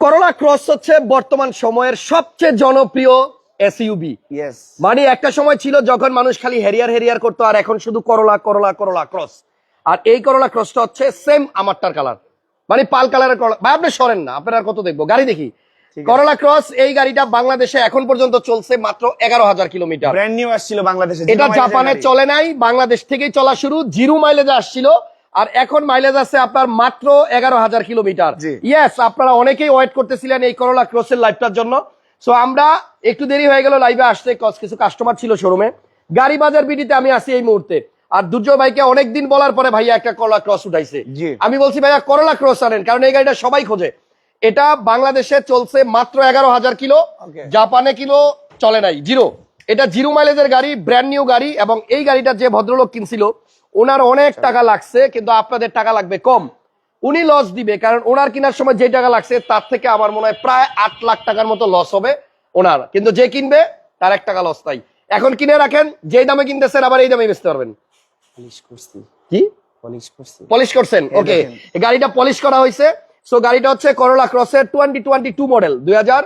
করোলা cross হচ্ছে বর্তমান সময়ের সবচেয়ে জনপ্রিয় এসইউবি মানে একটা সময় ছিল যখন মানুষ খালি হেরিয়ার হেরিয়ার করতো আর এখন শুধু করলা করলা করলা ক্রস আর এই করলা ক্রসটা হচ্ছে সেম আমারটার কালার মানে পাল কালারের করলা ভাই আপনি সরেন না আপনার কত দেখব? গাড়ি দেখি। করলা ক্রস এই গাড়িটা বাংলাদেশে এখন পর্যন্ত চলছে মাত্র এগারো হাজার কিলোমিটার। ব্র্যান্ড নিউ আসছিল বাংলাদেশে এটা জাপানে চলে নাই বাংলাদেশ থেকেই চলা শুরু জিরো মাইলেজ আসছিল। আর এখন মাইলেজ আছে আপনার মাত্র এগারো হাজার কিলোমিটার। ইয়েস আপনারা অনেকেই ওয়েট করতেছিলেন এই করোলা ক্রসের লাইভটার জন্য। সো আমরা একটু দেরি হয়ে গেল লাইভে আসতে কিছু কাস্টমার ছিল শোরুমে গাড়ি বাজার বিডিতে আমি আসি এই মুহূর্তে। আর দুর্জয় ভাইকে অনেকদিন বলার পরে ভাইয়া একটা করলা ক্রস উঠাইছে। আমি বলছি ভাইয়া করলা ক্রস আনেন কারণ এই গাড়িটা সবাই খোঁজে। এটা বাংলাদেশে চলছে মাত্র এগারো হাজার কিলো জাপানে কিলো চলে নাই জিরো এটা জিরো মাইলেজের গাড়ি ব্র্যান্ড নিউ গাড়ি এবং এই গাড়িটা যে ভদ্রলোক কিনছিল ওনার অনেক টাকা লাগছে কিন্তু আপনাদের টাকা লাগবে কম। উনি লস দিবে কারণ ওনার কেনার সময় যে টাকা লাগছে তার থেকে আমার মনে হয় প্রায় আট লাখ টাকার মতো লস হবে ওনার। কিন্তু যে কিনবে তার এক টাকা লস নাই। এখন কিনে রাখেন যেই দামে কিনতেছেন আবার এই দামে বেচতে পারবেন। পলিশ কি? পলিশ করছেন? ওকে গাড়িটা পলিশ করা হয়েছে। সো গাড়িটা হচ্ছে করোলা ক্রসের টোয়েন্টি টোয়েন্টি টু মডেল দুই হাজার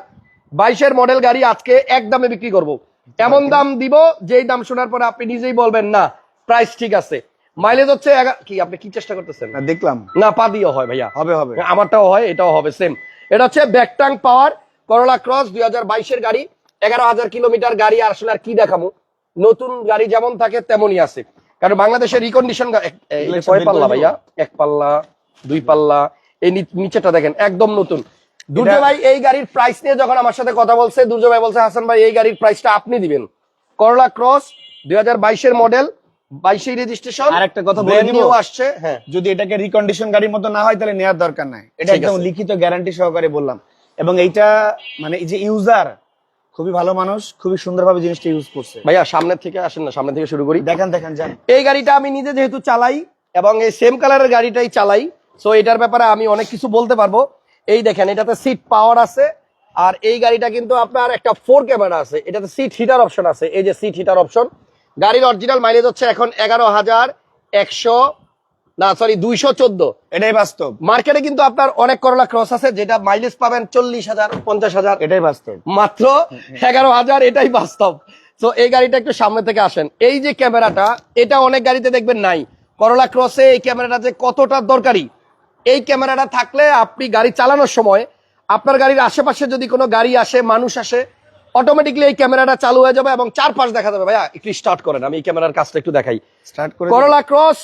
বাইশের মডেল গাড়ি আজকে এক দামে বিক্রি করব। এমন দাম দিব যেই দাম শোনার পরে আপনি নিজেই বলবেন না প্রাইস ঠিক আছে। মাইলেজ হচ্ছে কি আপনি কি চেষ্টা করতেছেন? দেখলাম। না পা দিয়ে হয় ভাইয়া। হবে হবে। আমারটাও হয় এটাও হবে সেম এটা হচ্ছে ব্যাকটাং পাওয়ার করোলা ক্রস দুই হাজার বাইশের গাড়ি এগারো হাজার কিলোমিটার গাড়ি আসলে আর কি দেখামো? নতুন গাড়ি যেমন থাকে তেমনই আছে। কারণ বাংলাদেশের রিকন্ডিশন কয় পাল্লা ভাইয়া? এক পাল্লা দুই পাল্লা এই নিচেটা দেখেন একদম নতুন। দুর্জয় ভাই এই গাড়ির প্রাইস নিয়ে যখন আমার সাথে কথা বলছে দুর্জয় ভাই বলছে হাসান ভাই এই গাড়ির প্রাইসটা আপনি দিবেন। করোলা ক্রস দুই হাজার বাইশের মডেল বাইশেই রেজিস্ট্রেশন আর একটা কথা বলে? আসছে হ্যাঁ। যদি এটাকে রিকন্ডিশন গাড়ির মতো না হয় তাহলে নেওয়ার দরকার নাই। এটা একদম লিখিত গ্যারান্টি সহকারে বললাম। এবং এইটা মানে এই যে ইউজার খুবই ভালো মানুষ খুবই সুন্দরভাবে জিনিসটা ইউজ করছে। ভাইয়া সামনের থেকে আসেন না সামনে থেকে শুরু করি। দেখেন দেখেন যান। এই গাড়িটা আমি নিজে যেহেতু চালাই এবং এই সেম কালারের গাড়িটাই চালাই সো এটার ব্যাপারে আমি অনেক কিছু বলতে পারব। এই দেখেন এটাতে সিট পাওয়ার আছে আর এই গাড়িটা কিন্তু আপনার একটা ফোর ক্যামেরা আছে এটাতে সিট হিটার অপশন আছে এই যে সিট হিটার অপশন গাড়ির অরিজিনাল মাইলেজ হচ্ছে এখন এগারো হাজার একশো না সরি দুইশো চোদ্দ। এটাই বাস্তব। মার্কেটে কিন্তু আপনার অনেক করলা ক্রস আছে যেটা মাইলেজ পাবেন চল্লিশ হাজার পঞ্চাশ হাজার। এটাই বাস্তব। মাত্র এগারো হাজার এটাই বাস্তব। তো এই গাড়িটা একটু সামনে থেকে আসেন। এই যে ক্যামেরাটা এটা অনেক গাড়িতে দেখবেন নাই। করলা ক্রসে এই ক্যামেরাটা যে কতটা দরকারি। এই ক্যামেরাটা থাকলে আপনি গাড়ি চালানোর সময় আপনার গাড়ির আশেপাশে যদি কোনো গাড়ি আসে মানুষ আসে অটোমেটিকলি এই ক্যামেরাটা চালু হয়ে যাবে এবং চারপাশ দেখা যাবে। ভাইয়া একটু স্টার্ট করেন আমি এই ক্যামেরার কাজটা একটু দেখাই। স্টার্ট করে করলা ক্রস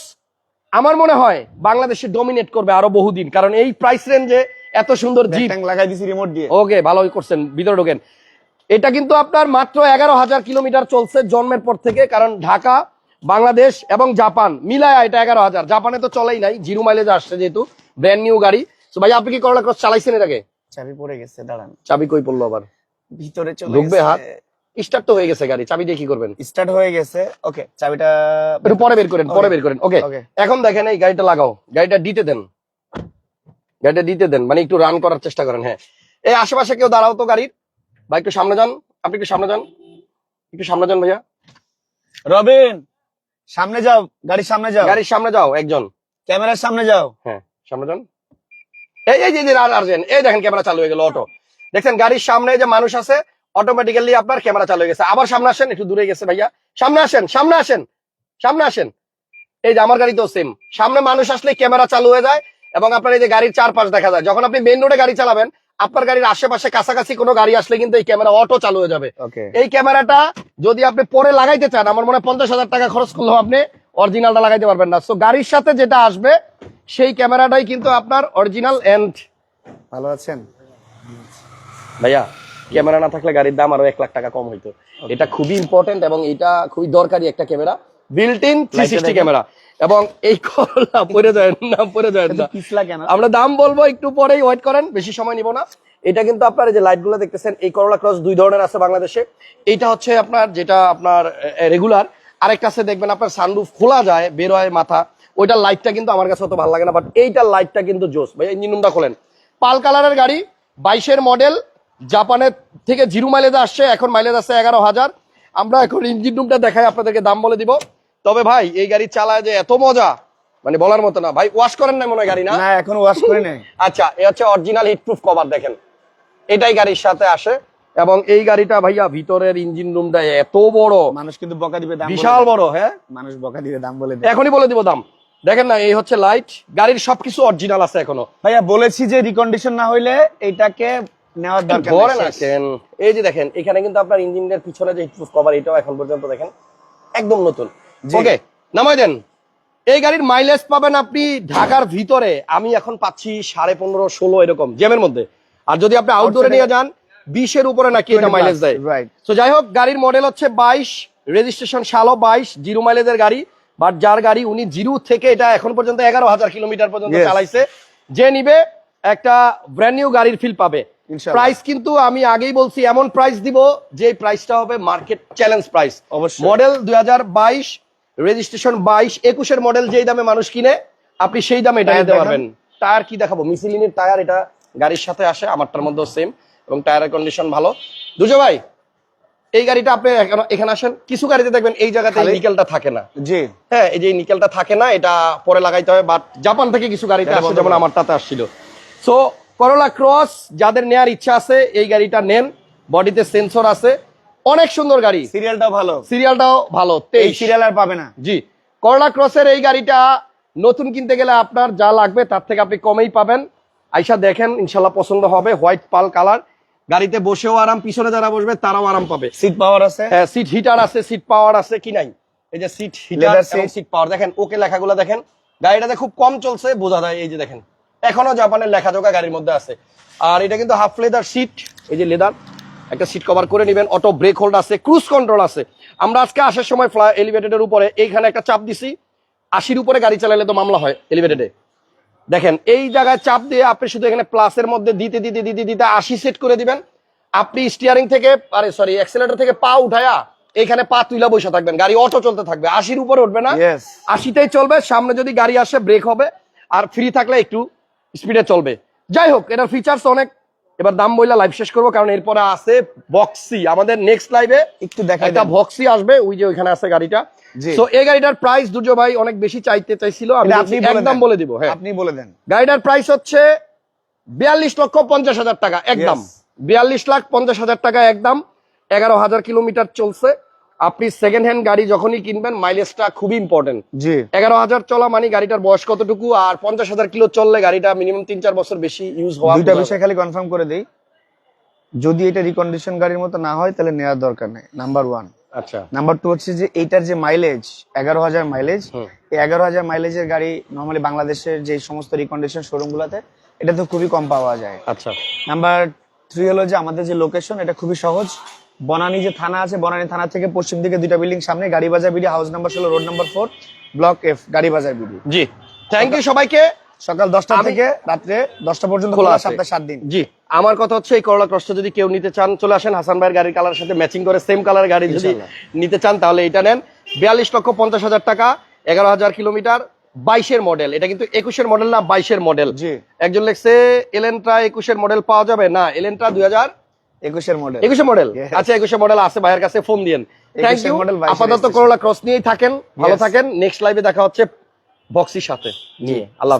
আমার মনে হয় বাংলাদেশে ডমিনেট করবে আরও বহুদিন কারণ এই প্রাইস রেঞ্জে এত সুন্দর জিপ লাগাই দিছি রিমোট দিয়ে। ওকে ভালোই করছেন ভিতরে ঢোকেন। এটা কিন্তু আপনার মাত্র এগারো হাজার কিলোমিটার চলছে জন্মের পর থেকে কারণ ঢাকা বাংলাদেশ এবং জাপান মিলায় এটা এগারো হাজার। জাপানে তো চলেই নাই জিরো মাইলেজ আসছে যেহেতু ব্র্যান্ড নিউ গাড়ি। তো ভাই আপনি কি করলা ক্রস চালাইছেন এর আগে? চাবি পড়ে গেছে দাঁড়ান। চাবি কই পড়ল আবার? ভিতরে চলে ঢুকবে হাত? স্টার্ট তো হয়ে গেছে গাড়ি চাবি দিয়ে কি করবেন? স্টার্ট হয়ে গেছে। ওকে চাবিটা একটু পরে বের করেন পরে বের করেন। ওকে এখন দেখেন এই গাড়িটা লাগাও। গাড়িটা দিতে দেন। গাড়িটা দিতে দেন মানে একটু রান করার চেষ্টা করেন হ্যাঁ। এই আশেপাশে কেউ দাঁড়াও তো গাড়ির। বা একটু সামনে যান। আপনি একটু সামনে যান। একটু সামনে যান ভাইয়া। রবিন সামনে যাও। গাড়ির সামনে যাও। গাড়ির সামনে যাও একজন। ক্যামেরার সামনে যাও। হ্যাঁ সামনে যান। এই এই যে আর এই দেখেন ক্যামেরা চালু হয়ে গেল অটো দেখছেন গাড়ির সামনে যে মানুষ আছে অটোমেটিক্যালি আপনার ক্যামেরা চালু হয়ে গেছে। আবার সামনে আসেন একটু দূরে গেছে ভাইয়া। সামনে আসেন সামনে আসেন সামনে আসেন। এই যে আমার গাড়িতেও সেম সামনে মানুষ আসলে ক্যামেরা চালু হয়ে যায় এবং আপনার এই যে গাড়ির চারপাশ দেখা যায়। যখন আপনি মেন রোডে গাড়ি চালাবেন আপনার গাড়ির আশেপাশে কাছাকাছি কোনো গাড়ি আসলে কিন্তু এই ক্যামেরা অটো চালু হয়ে যাবে। এই ক্যামেরাটা যদি আপনি পরে লাগাইতে চান আমার মনে হয় পঞ্চাশ হাজার টাকা খরচ করলেও আপনি অরিজিনালটা লাগাইতে পারবেন না। তো গাড়ির সাথে যেটা আসবে সেই ক্যামেরাটাই কিন্তু আপনার অরিজিনাল এন্ড ভালো আছেন? ভাইয়া ক্যামেরা না থাকলে গাড়ির দাম আরও এক লাখ টাকা কম হইতো। এটা খুবই ইম্পর্টেন্ট এবং এটা খুবই দরকারি একটা camera. Built in three sixty. Camera. এবং এই করলা পরে যায় না পরে যায় না। আমরা দাম বলব একটু পরেই ওয়েট করেন বেশি সময় নিব না। এটা কিন্তু আপনার যে লাইটগুলো দেখতেছেন এই করোলা ক্রস দুই ধরনের আছে বাংলাদেশে। এইটা হচ্ছে আপনার যেটা আপনার রেগুলার আরেকটা আছে দেখবেন আপনার সানরুফ খোলা যায় বের হয় মাথা। ওইটার লাইটটা কিন্তু আমার কাছে অত ভালো লাগে না বাট এইটার লাইটটা কিন্তু জোস। ভাই ইঞ্জিন রুমটা খোলেন। পাল কালারের গাড়ি বাইশের মডেল জাপানের থেকে জিরো মাইলেজ আসছে এখন মাইলেজ আসছে এগারো হাজার। আমরা এখন ইঞ্জিন রুমটা দেখাই আপনাদেরকে দাম বলে দিব। তবে ভাই এই গাড়ি চালায় যে এত মজা মানে বলার মতো না। ভাই ওয়াশ করেন না মনে হয় গাড়ি না? না এখন ওয়াশ করে নাই। আচ্ছা এ হচ্ছে অরিজিনাল হিট প্রুফ কভার দেখেন। এটাই গাড়ির সাথে আসে। এবং এই গাড়িটা ভাইয়া ভিতরের ইঞ্জিন রুমটা এত বড়। মানুষ কিন্তু বকা দিবে দাম বিশাল বড় হ্যাঁ? মানুষ বকা দিবে দাম বলে। এখনই বলে দিব দাম। দেখেন না এই হচ্ছে লাইট গাড়ির সবকিছু অরিজিনাল আছে এখনও। ভাইয়া বলেছি যে রিকন্ডিশন না হইলে এটাকে নেওয়ার দরকার। এই যে দেখেন এখানে কিন্তু আপনার ইঞ্জিনের পিছনে যে হিটপ্রুফ কভার এটাও এখন পর্যন্ত দেখেন একদম নতুন। ওকে নামাই দেন। এই গাড়ির মাইলেজ পাবেন আপনি ঢাকার ভিতরে আমি এখন পাচ্ছি সাড়ে পনেরো ষোলো এরকম জ্যামের মধ্যে। আর যদি আপনি আউটডোরে নিয়ে যান বিশের উপরে নাকি এটা মাইলেজ দেয়. তো যাই হোক গাড়ির মডেল হচ্ছে বাইশ রেজিস্ট্রেশন সালও বাইশ জিরো মাইলেজের গাড়ি। বাট যার গাড়ি উনি জিরো থেকে এটা এখন পর্যন্ত এগারো হাজার কিলোমিটার পর্যন্ত চালাইছে যে নিবে একটা ব্র্যান্ড নিউ গাড়ির ফিল পাবে। প্রাইস কিন্তু আমি আগেই বলছি এমন প্রাইস দিব যে প্রাইসটা হবে মার্কেট চ্যালেঞ্জ প্রাইস। অবশ্যই। মডেল দুই হাজার বাইশ রেজিস্ট্রেশন বাইশ একুশের মডেল যেই দামে মানুষ কিনে আপনি সেই দামে এটা নিতে পারবেন। টায়ার কি দেখাবো? মিসিলিনের টায়ার এটা গাড়ির সাথে আসে আমারটার মধ্যেও সেম এবং টায়ারের কন্ডিশন ভালো। দুজো ভাই এই গাড়িটা আপনি এখানে- আসেন। কিছু গাড়িতে দেখবেন এই জায়গাতে নিকেলটা থাকে না। জি। হ্যাঁ এই যে নিকেলটা থাকে না এটা পরে লাগাইতে হয় বাট জাপান থেকে কিছু গাড়িতে আসে যেমন আমারটাতে আসছিল। সো করোলা ক্রস যাদের নেয়ার ইচ্ছা আছে এই গাড়িটা নেন। বডিতে সেন্সর আছে। অনেক সুন্দর গাড়ি। সিরিয়ালটাও ভালো। সিরিয়ালটাও ভালো এই সিরিয়াল আর পাবে না। জি। করোলা ক্রসের এই গাড়িটা নতুন কিনতে গেলে আপনার যা লাগবে তার থেকে আপনি কমেই পাবেন। আইসা দেখেন ইনশাল্লাহ পছন্দ হবে। হোয়াইট পাল কালার গাড়িতে বসেও আরাম পিছনে যারা বসবে তারাও আরাম পাবে। সিট পাওয়ার আছে? হ্যাঁ সিট হিটার আছে সিট পাওয়ার আছে কি নাই? এই যে seat heater seat। Seat power দেখেন ওকে লেখাগুলো দেখেন। গাড়িটাতে খুব কম চলছে বোঝা যায়। এই যে দেখেন। এখনও জাপানের লেখাজোকা গাড়ির মধ্যে আছে। আর এটা কিন্তু হাফ লেদার সিট এই যে লেদার একটা সিট কভার করে নেবেন অটো ব্রেক হোল্ড আছে ক্রুজ কন্ট্রোল আছে। আমরা আজকে আসার সময় ফ্লাই এলিভেটেডের উপরে এইখানে একটা চাপ দিছি আশির উপরে গাড়ি চালালে তো মামলা হয় এলিভেটেডে দেখেন এই জায়গায় চাপ দিয়ে আপনি শুধু এখানে প্লাসের মধ্যে দিতে দিতে দিতে দিতে আশি সেট করে দিবেন। আপনি স্টিয়ারিং থেকে আরে সরি অ্যাক্সেলেটর থেকে পা উঠায়া এখানে পা তুইলা বসে থাকবেন গাড়ি অটো চলতে থাকবে। আশির উপরে উঠবে না. আশিতেই চলবে সামনে যদি গাড়ি আসে ব্রেক হবে আর ফ্রি থাকলে একটু স্পিডে চলবে। যাই হোক এটার ফিচার্স অনেক। এবার দাম বইলা লাইভ শেষ করব কারণ এরপরে আছে বক্সি আমাদের নেক্সট লাইভে একটু দেখাই একটা দেন। ভক্সি আসবে ওই যে ওইখানে আছে গাড়িটা। এই গাড়িটার প্রাইস ভাই অনেক বেশি চাইতে চাইছিল আমি একদম। বলে দিব হ্যাঁ। আপনি বলে দেন। গাড়িটার প্রাইস হচ্ছে বিয়াল্লিশ লক্ষ পঞ্চাশ হাজার টাকা একদম। বিয়াল্লিশ লাখ পঞ্চাশ হাজার টাকা একদম। এগারো হাজার কিলোমিটার চলছে। আপনি সেকেন্ড হ্যান্ড গাড়ি যখনই কিনবেন মাইলেজটা খুবই ইম্পর্টেন্ট জি। এগারো হাজার চলা মানে গাড়িটার বয়স কতটুকু? আর পঞ্চাশ হাজার কিলো চললে গাড়িটা মিনিমাম তিন চার বছর বেশি ইউজ হওয়া দুইটা বিষয় খালি কনফার্ম করে দেই। যদি এটা রিকন্ডিশন গাড়ির মতো না হয় তাহলে নেওয়ার দরকার নেই। নাম্বার ওয়ান আচ্ছা। নাম্বার টু হচ্ছে যে এইটার যে মাইলেজ এগারো হাজার মাইলেজ এই এগারো হাজার মাইলেজের গাড়ি নর্মালি বাংলাদেশের যে সমস্ত রিকন্ডিশন শোরুম গুলাতে এটা তো খুবই কম পাওয়া যায়। আচ্ছা। নাম্বার থ্রি হলো যে আমাদের যে লোকেশন এটা খুবই সহজ। বনানী যে থানা আছে বনানী থানা থেকে পশ্চিম দিকে দুইটা বিল্ডিং সামনে গাড়ি বাজার বিডি হাউস নাম্বার ষোলো road number four block F গাড়ি বাজার বিডি। জি। থ্যাংক ইউ সবাইকে। সকাল দশটা থেকে রাত্রে দশটা পর্যন্ত খোলা আছে। সপ্তাহে সাত দিন। জি। আমার কথা হচ্ছে এই করলা ক্রসটা যদি কেউ নিতে চান চলে আসেন। হাসান ভাইয়ের গাড়ির কালারের সাথে ম্যাচিং করে সেম কালার গাড়ি যদি নিতে চান তাহলে এটা নেন। বিয়াল্লিশ লক্ষ পঞ্চাশ হাজার টাকা এগারো হাজার কিলোমিটার বাইশের মডেল এটা কিন্তু একুশের মডেল না বাইশের মডেল জি। একজন লেখছে এলেন্ট্রা একুশের মডেল পাওয়া যাবে? না এলেন্ট্রা দুই হাজার একুশের মডেল একুশে মডেল আচ্ছা একুশে মডেল আছে ভাইয়ের কাছে ফোন দিয়েন। থ্যাংক ইউ আপাতত করোলা ক্রস নিয়েই থাকেন ভালো থাকেন। নেক্সট লাইভে দেখা হচ্ছে বক্সির সাথে। নিয়ে আল্লাহ